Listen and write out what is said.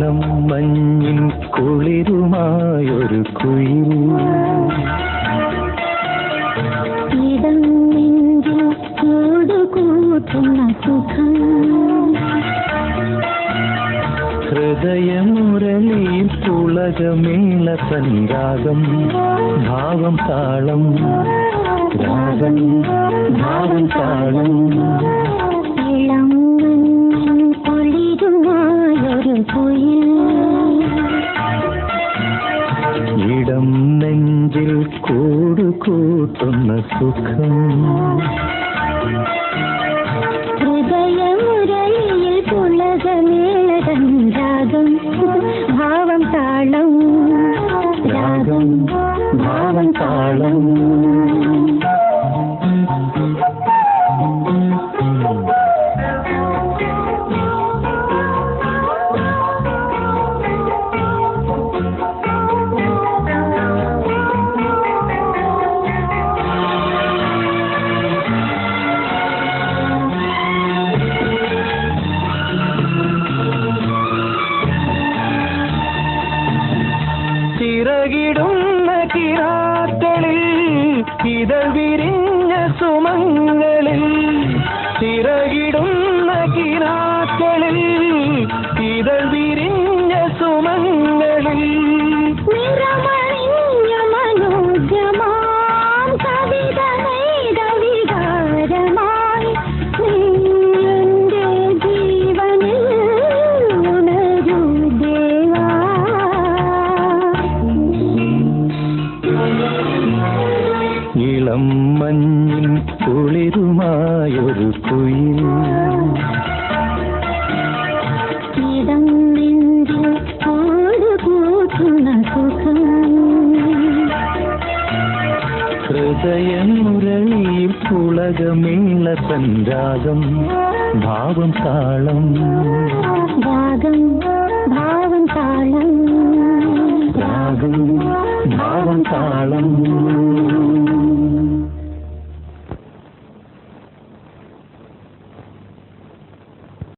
നീളം മഞ്ഞിൻ കുളിരുമായൊരു കുയിൽ. ഇടം സുഖം. ഹൃദയമുരളിയിൽ തുളകമേള തൻരാഗം ഭാവം താളം. രാഗം ഭാവം താളം. കൂട്ടുന്ന സുഖം. ഹൃദയമുരളിയിൽ പുളകമേളതൻ രാഗം ഭാവം താളം. രാഗം ഭാവം താളം. ചിറകിടുന്ന കിരാത്തളിൽ ഇതൾ വിരിഞ്ഞ സുമങ്ങളിൽ ചിറകിടുന്ന കിരാത്തളിൽ ഇതൾ വിരിഞ്ഞ സുമങ്ങളിൽ ഇളം മഞ്ഞിൻ കുളിരുമായൊരു കുയിൽ. ഇടം നെഞ്ചിൽ കൂട് കൂട്ടുന്ന സുഖം. ഹൃദയമുരളിയിൽ പുളകമേള സംരാഗം ഭാവം താളം. രാഗം ഭാവം താളം. രാഗം ഭാവം താളം.